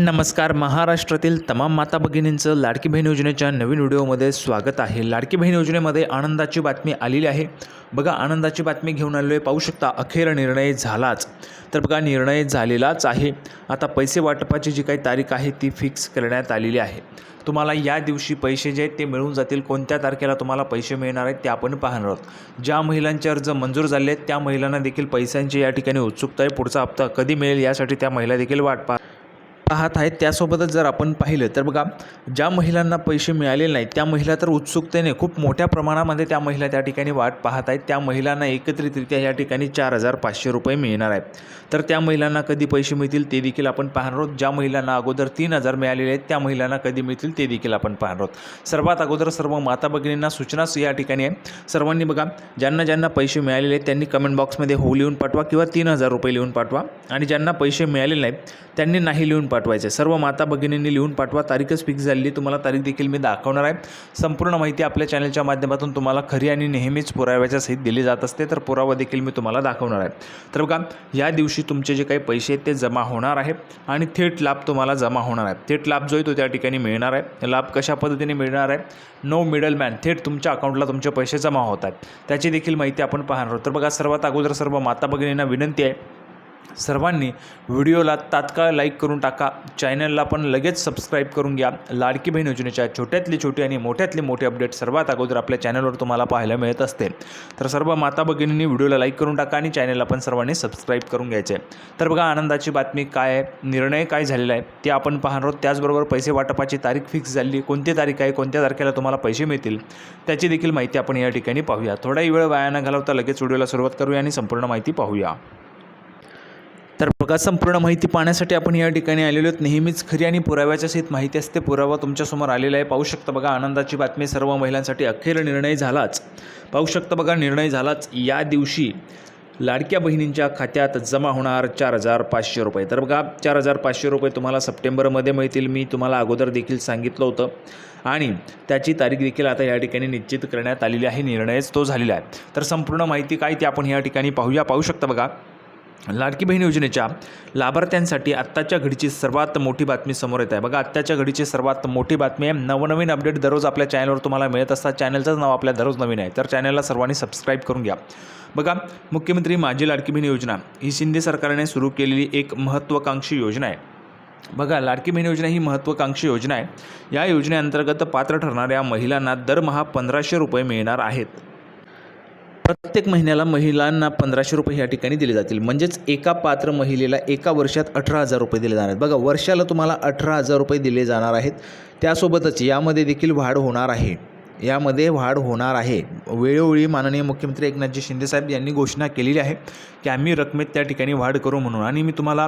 नमस्कार महाराष्ट्रातील तमाम माता भगिनींचं लाडकी बहीण योजनेच्या नवीन व्हिडिओमध्ये स्वागत आहे. लाडकी बहीण योजनेमध्ये आनंदाची बातमी आलेली आहे. बघा आनंदाची बातमी घेऊन आलेलो आहे पाहू शकता अखेर निर्णय झालाच. तर बघा निर्णय झालेलाच आहे. आता पैसे वाटपाची जी काही तारीख आहे ती फिक्स करण्यात आलेली आहे. तुम्हाला या दिवशी पैसे जे आहेत ते मिळून जातील. कोणत्या तारखेला तुम्हाला पैसे मिळणार आहेत ते आपण पाहणार आहोत. ज्या महिलांचे अर्ज मंजूर झाले आहेत त्या महिलांना देखील पैशांची या ठिकाणी उत्सुकता आहे. पुढचा हप्ता कधी मिळेल यासाठी त्या महिला देखील वाट पाहत पाहत आहेत त्यासोबतच जर आपण पाहिलं तर बघा ज्या महिलांना पैसे मिळालेले नाहीत त्या महिला तर उत्सुकतेने खूप मोठ्या प्रमाणामध्ये त्या महिला त्या ठिकाणी वाट पाहत आहेत. त्या महिलांना एकत्रितरित्या या ठिकाणी चार हजार पाचशे रुपये मिळणार आहेत. तर त्या महिलांना कधी पैसे मिळतील ते देखील आपण पाहणार आहोत. ज्या महिलांना अगोदर तीन हजार मिळालेले आहेत त्या महिलांना कधी मिळतील ते देखील आपण पाहणार आहोत. सर्वात अगोदर सर्व माता भगिनींना सूचनाच या ठिकाणी आहे. सर्वांनी बघा ज्यांना ज्यांना पैसे मिळालेले आहेत त्यांनी कमेंट बॉक्समध्ये हो लिहून पाठवा किंवा तीन हजार रुपये लिहून पाठवा. आणि ज्यांना पैसे मिळालेले नाहीत त्यांनी नाही लिहून पाठवायचे. सर्व माता भगिनींनी लिहून पाठवा. तारीखच फिक्स झालेली तुम्हाला तारीख देखील मी दाखवणार आहे. संपूर्ण माहिती आपल्या चॅनलच्या माध्यमातून तुम्हाला खरी आणि नेहमीच पुराव्याच्या सहित दिली जात असते. तर पुरावा देखील मी तुम्हाला दाखवणार आहे. तर बघा या दिवशी तुमचे जे काही पैसे आहेत ते जमा होणार आहे आणि थेट लाभ तुम्हाला जमा होणार आहे. थेट लाभ जो आहे तो त्या ठिकाणी मिळणार आहे. लाभ कशा पद्धतीने मिळणार आहे? नो मिडल मॅन थेट तुमच्या अकाउंटला तुमचे पैसे जमा होत आहेत. त्याची देखील माहिती आपण पाहणार आहोत. तर बघा सर्वात अगोदर सर्व माता भगिनींना विनंती आहे. सर्वांनी व्हिडिओला तात्काळ लाईक करून टाका. चॅनलला पण लगेच सबस्क्राईब करून घ्या. लाडकी बहीण योजनेच्या छोट्यातली छोटी आणि मोठ्यातले मोठे अपडेट सर्वात अगोदर आपल्या चॅनलवर तुम्हाला पाहायला मिळत असते. तर सर्व माता भगिनींनी व्हिडिओला लाईक करून टाका आणि चॅनलला पण सर्वांनी सबस्क्राईब करून घ्यायचे. तर बघा आनंदाची बातमी काय आहे? निर्णय काय झालेला आहे? ते आपण पाहणार आहोत. त्याचबरोबर पैसे वाटपाची तारीख फिक्स झाली. कोणती तारीख आहे? कोणत्या तारखेला तुम्हाला पैसे मिळतील? त्याची देखील माहिती आपण या ठिकाणी पाहूया. थोडाही वेळ वाया न घालवता लगेच व्हिडिओला सुरुवात करूया आणि संपूर्ण माहिती पाहूया. तर संपूर्ण माहिती पाहण्यासाठी आपण या ठिकाणी आलेलो आहोत. नेहमीच खरी आणि पुराव्याच्या सहित माहिती असते पुरावा तुमच्यासमोर आलेला आहे. पाहू शकता बघा आनंदाची बातमी सर्व महिलांसाठी अखेर निर्णय झालाच. पाहू शकता बघा निर्णय झालाच. या दिवशी लाडक्या बहिणींच्या खात्यात जमा होणार चार हजार पाचशे रुपये. तर बघा चार हजार पाचशे रुपये तुम्हाला सप्टेंबरमध्ये मिळतील. मी तुम्हाला अगोदर देखील सांगितलं होतं. आणि त्याची तारीख देखील आता या ठिकाणी निश्चित करण्यात आलेली आहे. निर्णयच तो झालेला आहे. तर संपूर्ण माहिती काय ती आपण या ठिकाणी पाहूया. पाहू शकता बघा. लाडकी बहीण योजनेच्या लाभार्थ्यांसाठी आत्ताच्या घडीची सर्वात मोठी बातमी समोर येत आहे. बघा आत्ताच्या घडीची सर्वात मोठी बातमी आहे. नवनवीन अपडेट दररोज आपल्या चॅनलवर तुम्हाला मिळत असतात. चॅनलचंच नाव आपल्या दररोज नवीन आहे. तर चॅनलला सर्वांनी सबस्क्राईब करून घ्या. बघा मुख्यमंत्री माझी लाडकी बहीण योजना. ही शिंदे सरकारने सुरू केलेली एक महत्त्वाकांक्षी योजना आहे. बघा लाडकी बहीण योजना ही महत्त्वाकांक्षी योजना आहे. या योजनेअंतर्गत पात्र ठरणाऱ्या महिलांना दरमहा पंधराशे रुपये मिळणार आहेत. प्रत्येक महिन्याला महिलांना पंधराशे रुपये या ठिकाणी दिले जातील. म्हणजेच एका पात्र महिलेला एका वर्षात अठरा हजार रुपये दिले जाणार आहेत. बघा वर्षाला तुम्हाला अठरा हजार रुपये दिले जाणार आहेत. त्यासोबतच यामध्ये देखील वाढ होणार आहे. यामध्ये वाढ होणार आहे. वेळोवेळी माननीय मुख्यमंत्री एकनाथजी शिंदेसाहेब यांनी घोषणा केलेली आहे की आम्ही रकमेत त्या ठिकाणी वाढ करू म्हणून. आणि मी तुम्हाला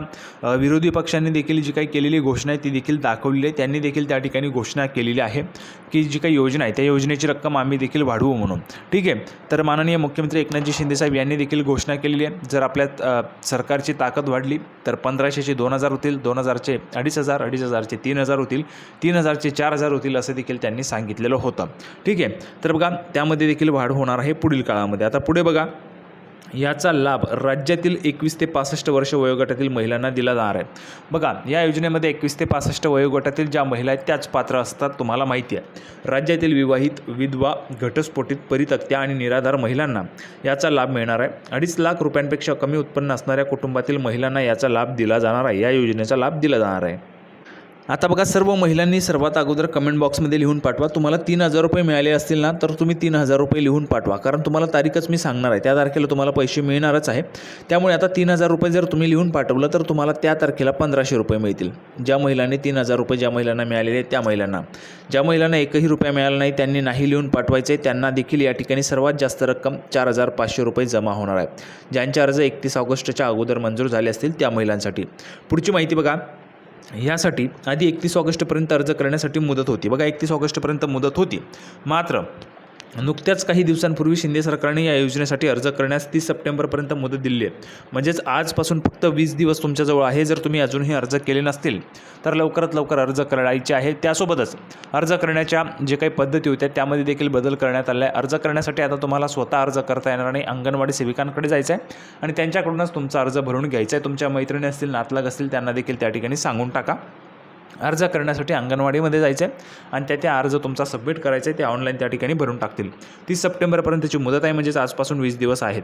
विरोधी पक्षांनी देखील जी काही केलेली घोषणा आहे ती देखील दाखवलेली आहे. त्यांनी देखील त्या ठिकाणी घोषणा केलेली आहे की जी काही योजना आहे त्या योजनेची रक्कम आम्ही देखील वाढवू म्हणून. ठीक आहे? तर माननीय मुख्यमंत्री एकनाथजी शिंदेसाहेब यांनी देखील घोषणा केलेली आहे. जर आपल्यात सरकारची ताकद वाढली तर पंधराशेचे दोन हजार होतील दोन हजारचे अडीच हजार अडीच हजारचे तीन हजार होतील तीन हजारचे चार हजार होतील असं देखील त्यांनी सांगितलेलं होतं. ठीक आहे? तर बघा त्यामध्ये देखील वाढ होणार आहे पुढील काळामध्ये. आता पुढे बघा. याचा लाभ राज्यातील एकवीस ते पासष्ट वर्ष वयोगटातील महिलांना दिला जाणार आहे. बघा या योजनेमध्ये एकवीस ते पासष्ट वयोगटातील ज्या महिला आहेत त्याच पात्र असतात तुम्हाला माहिती आहे. राज्यातील विवाहित विधवा घटस्फोटित परितक्त्या आणि निराधार महिलांना याचा लाभ मिळणार आहे. अडीच लाख रुपयांपेक्षा कमी उत्पन्न असणाऱ्या कुटुंबातील महिलांना याचा लाभ दिला जाणार आहे. या योजनेचा लाभ दिला जाणार आहे. आता बघा सर्व महिलांनी सर्वात अगोदर कमेंट बॉक्समध्ये लिहून पाठवा. तुम्हाला तीन हजार रुपये मिळाले असतील ना तर तुम्ही तीन हजार रुपये लिहून पाठवा. कारण तुम्हाला तारीखच मी सांगणार आहे. त्या तारखेला तुम्हाला पैसे मिळणारच आहे. त्यामुळे आता तीन हजार रुपये जर तुम्ही लिहून पाठवलं तर तुम्हाला त्या तारखेला पंधराशे रुपये मिळतील. ज्या महिलांनी तीन हजार रुपये ज्या महिलांना मिळालेले आहेत त्या महिलांना. ज्या महिलांना एकही रुपया मिळाला नाही त्यांनी नाही लिहून पाठवायचे. त्यांना देखील या ठिकाणी सर्वात जास्त रक्कम चार हजार पाचशे रुपये जमा होणार आहे. ज्यांचे अर्ज एकतीस ऑगस्टच्या अगोदर मंजूर झाले असतील त्या महिलांसाठी. पुढची माहिती बघा. ह्यासाठी आधी एकतीस ऑगस्टपर्यंत अर्ज करण्यासाठी मुदत होती. बघा एकतीस ऑगस्टपर्यंत मुदत होती. मात्र नुकत्याच काही दिवसांपूर्वी शिंदे सरकारने या योजनेसाठी अर्ज करण्यास तीस सप्टेंबरपर्यंत मुदत दिली आहे. म्हणजेच आजपासून फक्त वीस दिवस तुमच्याजवळ आहे जर तुम्ही अजूनही अर्ज केले नसतील तर लवकरात लवकर अर्ज करायचे आहे त्यासोबतच अर्ज करण्याच्या जे काही पद्धती होत्या त्यामध्ये देखील बदल करण्यात आला आहे. अर्ज करण्यासाठी आता तुम्हाला स्वतः अर्ज करता येणार नाही. अंगणवाडी सेविकांकडे जायचं आहे आणि त्यांच्याकडूनच तुमचा अर्ज भरून घ्यायचा आहे तुमच्या मैत्रिणी असतील नातलग असतील त्यांना देखील त्या ठिकाणी सांगून टाका. अर्ज करण्यासाठी अंगणवाडीमध्ये जायचं आहे आणि त्या त्या अर्ज तुमचा सबमिट करायचा आहे ते ऑनलाईन त्या ठिकाणी भरून टाकतील. तीस सप्टेंबरपर्यंतची मुदत आहे म्हणजेच आजपासून वीस दिवस आहेत.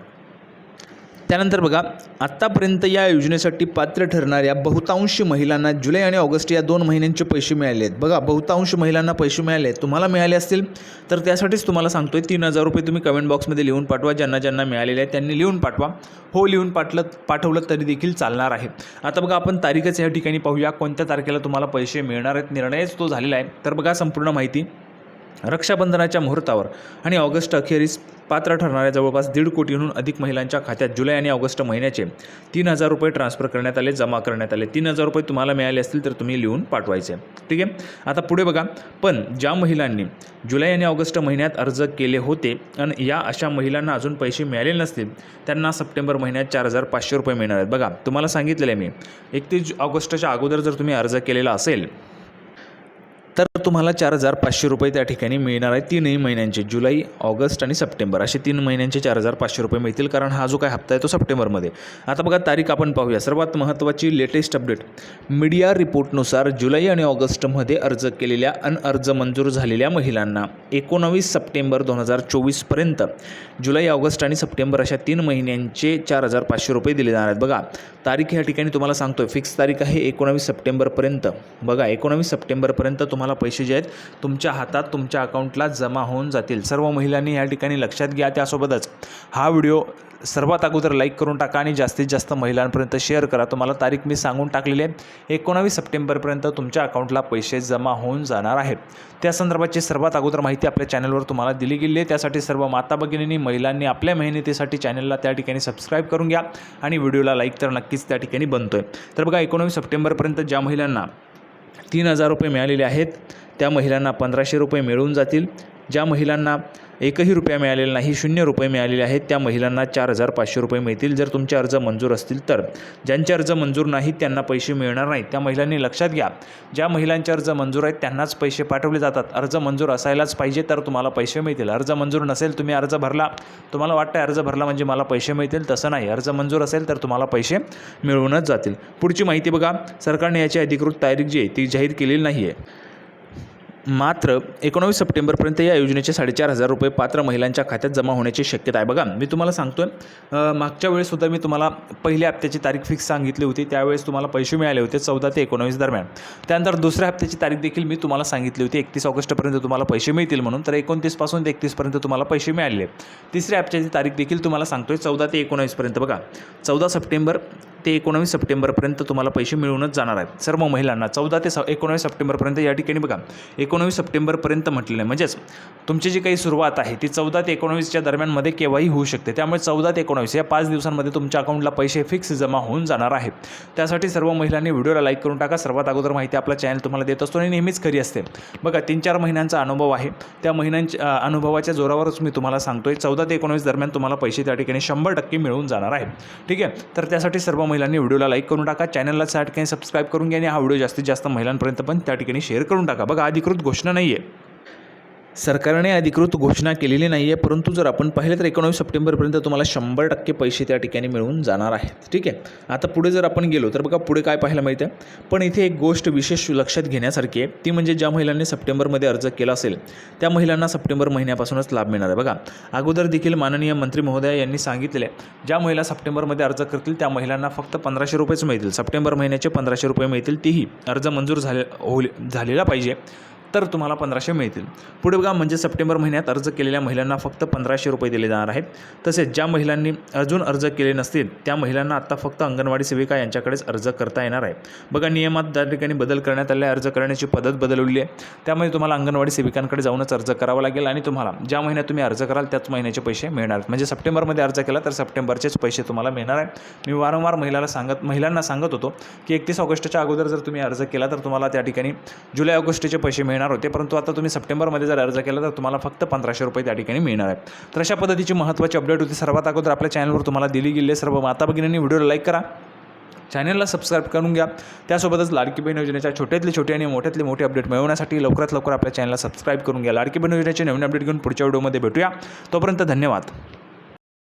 त्यानंतर बघा आत्तापर्यंत या योजनेसाठी पात्र ठरणाऱ्या बहुतांश महिलांना जुलै आणि ऑगस्ट या दोन महिन्यांचे पैसे मिळाले आहेत. बघा बहुतांश महिलांना पैसे मिळाले आहेत. तुम्हाला मिळाले असतील तर त्यासाठीच तुम्हाला सांगतोय तीन हजार रुपये तुम्ही कमेंट बॉक्समध्ये लिहून पाठवा. ज्यांना ज्यांना मिळालेले आहेत त्यांनी लिहून पाठवा. हो लिहून पाठलं पाठवलं तरी देखील चालणार आहे. आता बघा आपण तारीखच या ठिकाणी पाहूया. कोणत्या तारखेला तुम्हाला पैसे मिळणार आहेत निर्णयच तो झालेला आहे. तर बघा संपूर्ण माहिती रक्षाबंधनाच्या मुहूर्तावर. आणि ऑगस्ट अखेरीस पात्र ठरणाऱ्या जवळपास दीड कोटीहून अधिक महिलांच्या खात्यात जुलै आणि ऑगस्ट महिन्याचे तीन हजार रुपये ट्रान्सफर करण्यात आले जमा करण्यात आले. तीन हजार रुपये तुम्हाला मिळाले असतील तर तुम्ही लिहून पाठवायचे. ठीक आहे? आता पुढे बघा. पण ज्या महिलांनी जुलै आणि ऑगस्ट महिन्यात अर्ज केले होते आणि या अशा महिलांना अजून पैसे मिळाले नसतील त्यांना सप्टेंबर महिन्यात चार हजार पाचशे रुपये मिळणार आहेत. बघा तुम्हाला सांगितलेलं आहे मी. एकतीस ऑगस्टच्या अगोदर जर तुम्ही अर्ज केलेला असेल तर तुम्हाला चार हजार पाचशे रुपये त्या ठिकाणी मिळणार आहे तीनही महिन्यांचे जुलै ऑगस्ट आणि सप्टेंबर. असे तीन महिन्यांचे चार हजार पाचशे रुपये मिळतील कारण हा जो काय हप्ता आहे तो सप्टेंबरमध्ये. आता बघा तारीख आपण पाहूया. सर्वात महत्त्वाची लेटेस्ट अपडेट मीडिया रिपोर्टनुसार जुलै आणि ऑगस्टमध्ये अर्ज केलेल्या अन अर्ज मंजूर झालेल्या महिलांना एकोणावीस सप्टेंबर दोन हजार चोवीसपर्यंत जुलै ऑगस्ट आणि सप्टेंबर अशा तीन महिन्यांचे चार हजार पाचशे रुपये दिले जाणार आहेत. बघा तारीख या ठिकाणी तुम्हाला सांगतोय. फिक्स तारीख आहे एकोणावीस सप्टेंबरपर्यंत बघा एकोणावीस सप्टेंबरपर्यंत तुम्हाला तुम्हाला पैसे जे आहेत तुमच्या हातात तुमच्या अकाउंटला जमा होऊन जातील. सर्व महिलांनी या ठिकाणी लक्षात घ्या त्यासोबतच. हा व्हिडिओ सर्वात अगोदर लाईक करून टाका आणि जास्तीत जास्त महिलांपर्यंत शेअर करा. तुम्हाला तारीख मी सांगून टाकलेली आहे. एकोणावीस सप्टेंबरपर्यंत तुमच्या अकाउंटला पैसे जमा होऊन जाणार आहेत. त्या संदर्भाची सर्वात अगोदर माहिती आपल्या चॅनलवर तुम्हाला दिली गेली आहे. त्यासाठी सर्व माता भगिनींनी महिलांनी आपल्या मेहनतीसाठी चॅनलला त्या ठिकाणी सबस्क्राईब करून घ्या आणि व्हिडिओला लाईक तर नक्कीच त्या ठिकाणी बनतो आहे तर बघा एकोणावीस सप्टेंबरपर्यंत ज्या महिलांना तीन हजार रुपये मिळालेले आहेत. त्या महिलांना पंधराशे रुपये मिळून जातील. ज्या महिलांना एकही रुपया मिळालेला नाही शून्य रुपये मिळालेले आहेत त्या महिलांना चार हजार पाचशे रुपये मिळतील. जर तुमचे अर्ज मंजूर असतील तर. ज्यांचे अर्ज मंजूर नाहीत त्यांना पैसे मिळणार नाहीत त्या महिलांनी लक्षात घ्या ज्या महिलांचे अर्ज मंजूर आहेत त्यांनाच पैसे पाठवले जातात. अर्ज मंजूर असायलाच पाहिजे तर तुम्हाला पैसे मिळतील. अर्ज मंजूर नसेल तुम्ही अर्ज भरला. तुम्हाला वाटतं अर्ज भरला म्हणजे मला पैसे मिळतील तसं नाही. अर्ज मंजूर असेल तर तुम्हाला पैसे मिळूनच जातील. पुढची माहिती बघा. सरकारने याची अधिकृत तारीख जी आहे ती जाहीर केलेली नाही आहे मात्र एकोणावीस सप्टेंबरपर्यंत या योजनेचे साडेचार हजार रुपये पात्र महिलांच्या खात्यात जमा होण्याची शक्यता आहे. बघा मी तुम्हाला सांगतो आहे मागच्या वेळेससुद्धा मी तुम्हाला पहिल्या हप्त्याची तारीख फिक्स सांगितली होती. त्यावेळेस तुम्हाला पैसे मिळाले होते चौदा ते एकोणावीस दरम्यान. त्यानंतर दुसऱ्या हप्त्याची तारीख देखील मी तुम्हाला सांगितली होती. एकतीस ऑगस्टपर्यंत तुम्हाला पैसे मिळतील म्हणून. तर एकोणतीसपासून ते एकतीसपर्यंत तुम्हाला पैसे मिळाले तिसऱ्या हप्त्याची तारीख देखील तुम्हाला सांगतो आहे चौदा ते एकोणावीसपर्यंत. बघा चौदा सप्टेंबर ते एकोणावीस सप्टेंबरपर्यंत तुम्हाला पैसे मिळूनच जाणार आहेत. सर्व महिलांना चौदा ते स एकोणावीस सप्टेंबरपर्यंत या ठिकाणी बघा. एकोणावीस सप्टेंबरपर्यंत म्हटलेलं आहे. म्हणजेच तुमची जी काही सुरुवात आहे ती चौदा ते एकोणावीसच्या दरम्यानमध्ये केव्हाही होऊ शकते. त्यामुळे चौदा ते एकोणावीस या पाच दिवसांमध्ये तुमच्या अकाउंटला पैसे फिक्स जमा होऊन जाणार आहेत त्यासाठी सर्व महिलांनी व्हिडिओला लाईक करून टाका. सर्वात अगोदर माहिती आपला चॅनल तुम्हाला देत असतो आणि नेहमीच खरी असते. बघा तीन चार महिन्यांचा अनुभव आहे. त्या महिन्यांच्या अनुभवाच्या जोरावरच मी तुम्हाला सांगतोय. चौदा ते एकोणावीस दरम्यान तुम्हाला पैसे त्या ठिकाणी शंभर टक्के मिळून जाणार आहे. ठीक आहे? तर त्यासाठी सर्व महिलांनी व्हिडिओला लाईक करून टाका. चॅनलला त्या ठिकाणी सबस्क्राईब करून घ्या आणि हा व्हिडिओ जास्तीत जास्त महिलांपर्यंत पण त्या ठिकाणी शेअर करून टाका. बघा अधिकृत घोषणा नाही आहे सरकारने अधिकृत घोषणा केलेली नाही आहे परंतु जर आपण पाहिलं तर एकोणावीस सप्टेंबरपर्यंत तुम्हाला शंभर टक्के पैसे त्या ठिकाणी मिळून जाणार आहेत. ठीक आहे? आता पुढे जर आपण गेलो तर बघा पुढे काय पाहायला मिळतं पण इथे एक गोष्ट विशेष लक्षात घेण्यासारखी आहे. ती म्हणजे ज्या महिलांनी सप्टेंबरमध्ये अर्ज केला असेल त्या महिलांना सप्टेंबर महिन्यापासूनच लाभ मिळणार आहे. बघा अगोदर देखील माननीय मंत्री महोदय यांनी सांगितले ज्या महिला सप्टेंबरमध्ये अर्ज करतील त्या महिलांना फक्त पंधराशे रुपयेच मिळतील. सप्टेंबर महिन्याचे पंधराशे रुपये मिळतील. तीही अर्ज मंजूर झाले होईल झालेला पाहिजे. तर तुम्हाला पंधराशे मिळतील. पुढे बघा म्हणजे सप्टेंबर महिन्यात अर्ज केलेल्या महिलांना फक्त पंधराशे रुपये दिले जाणार आहेत. तसेच ज्या महिलांनी अजून अर्ज केले नसतील त्या महिलांना आत्ता फक्त अंगणवाडी सेविका यांच्याकडेच अर्ज करता येणार आहे. बघा नियमात त्या ठिकाणी बदल करण्यात आले अर्ज करण्याची पद्धत बदलवली आहे. त्यामुळे तुम्हाला अंगणवाडी सेविकांकडे जाऊनच अर्ज करावा लागेल आणि तुम्हाला ज्या महिन्यात तुम्ही अर्ज कराल त्याच महिन्याचे पैसे मिळणार म्हणजे सप्टेंबरमध्ये अर्ज केला तर सप्टेंबरचेच पैसे तुम्हाला मिळणार आहे मी वारंवार महिलाला सांगत महिलांना सांगत होतो की एकतीस ऑगस्टच्या अगोदर जर तुम्ही अर्ज केला तर तुम्हाला त्या ठिकाणी जुलै ऑगस्टचे पैसे मिळणार होते परंतु आता तुम्ही सप्टेंबरमध्ये जर अर्ज केला तर तुम्हाला फक्त पंधराशे रुपये त्या ठिकाणी मिळणार आहे तर अशा पद्धतीची महत्त्वाची अपडेट होती सर्वात अगोदर आपल्या चॅनलवर तुम्हाला दिली गेली आहे. सर्व माता भगिनींनी व्हिडिओला लाईक करा. चॅनलला सबस्क्राईब करून घ्या. त्यासोबतच लाडकी बहीण योजनेच्या छोट्यातले छोटे आणि मोठ्यातले मोठे अपडेट मिळवण्यासाठी लवकरात लवकर आपल्या चॅनलला सबस्क्राईब करून घ्या. लाडकी बहीण योजनेचे नवीन अपडेट घेऊन पुढच्या व्हिडिओमध्ये भेटूया. तोपर्यंत धन्यवाद.